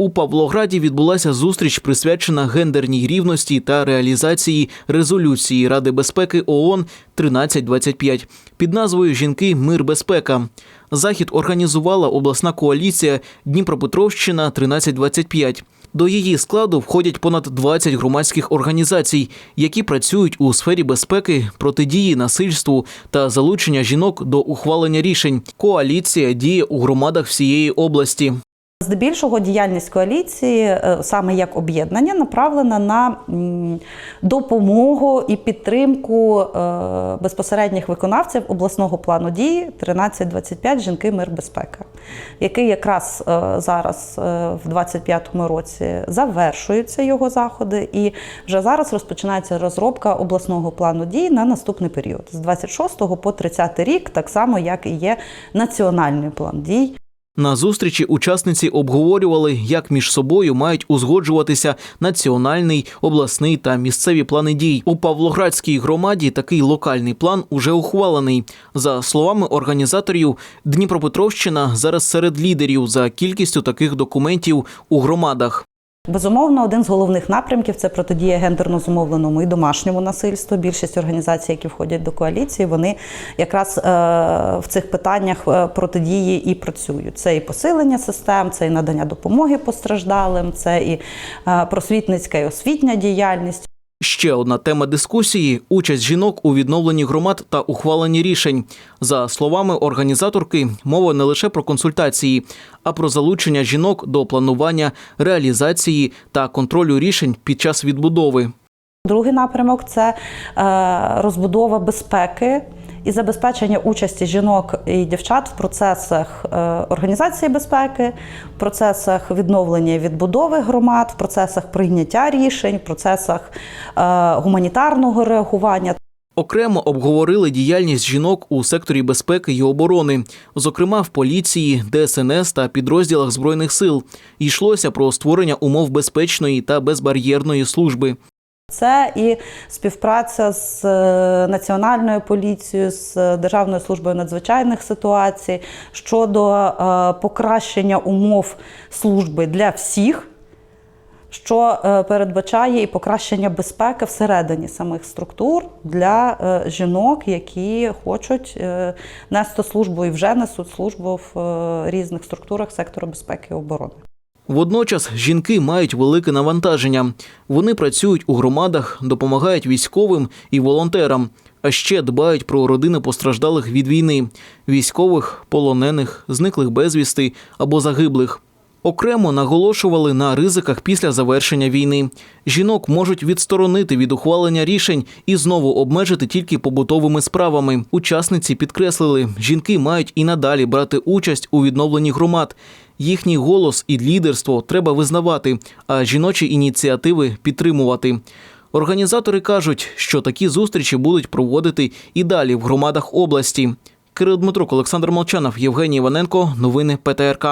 У Павлограді відбулася зустріч, присвячена гендерній рівності та реалізації резолюції Ради безпеки ООН 1325 під назвою Жінки, мир, безпека. Захід організувала обласна коаліція Дніпропетровщина 1325. До її складу входять понад 20 громадських організацій, які працюють у сфері безпеки, протидії насильству та залучення жінок до ухвалення рішень. Коаліція діє у громадах всієї області. Здебільшого діяльність коаліції, е, саме як об'єднання, направлена на допомогу і підтримку е, безпосередніх виконавців обласного плану дії 1325 Жінки, мир, безпека, який якраз е, зараз в 25-му році завершуються його заходи, і вже зараз розпочинається розробка обласного плану дій на наступний період з 26 по 30 рік, так само як і є національний план дій. На зустрічі учасниці обговорювали, як між собою мають узгоджуватися національний, обласний та місцеві плани дій. У Павлоградській громаді такий локальний план уже ухвалений. За словами організаторів, Дніпропетровщина зараз серед лідерів за кількістю таких документів у громадах. Безумовно, один з головних напрямків це протидія гендерно зумовленому і домашньому насильству. Більшість організацій, які входять до коаліції, вони якраз е, в цих питаннях е, протидії і працюють. Це і посилення систем, це і надання допомоги постраждалим, це і е, просвітницька і освітня діяльність. Ще одна тема дискусії участь жінок у відновленні громад та ухваленні рішень. За словами організаторки, мова не лише про консультації, а про залучення жінок до планування, реалізації та контролю рішень під час відбудови. Другий напрямок це е, розбудова безпеки і забезпечення участі жінок і дівчат в процесах е, організації безпеки, в процесах відновлення і відбудови громад, в процесах прийняття рішень, в процесах е, гуманітарного реагування. Окремо обговорили діяльність жінок у секторі безпеки і оборони, зокрема в поліції, ДСНС та підрозділах збройних сил. Йшлося про створення умов безпечної та безбар'єрної служби. Це і співпраця з е, національною поліцією, з Державною службою надзвичайних ситуацій щодо е, покращення умов служби для всіх, що е, передбачає і покращення безпеки всередині самих структур для жінок, які хочуть нести службу і вже несуть службу в різних структурах сектору безпеки і оборони. Водночас жінки мають велике навантаження. Вони працюють у громадах, допомагають військовим і волонтерам, а ще дбають про родини постраждалих від війни, військових, полонених, зниклих безвісти або загиблих. Окремо наголошували на ризиках після завершення війни. Жінок можуть відсторонити від ухвалення рішень і знову обмежити тільки побутовими справами. Учасниці підкреслили, жінки мають і надалі брати участь у відновленні громад. Їхній голос і лідерство треба визнавати, а жіночі ініціативи підтримувати. Організатори кажуть, що такі зустрічі будуть проводити і далі в громадах області. Кирил Дмитрук, Олександр Молчанов, Євгеній Іваненко. Новини ПТРК.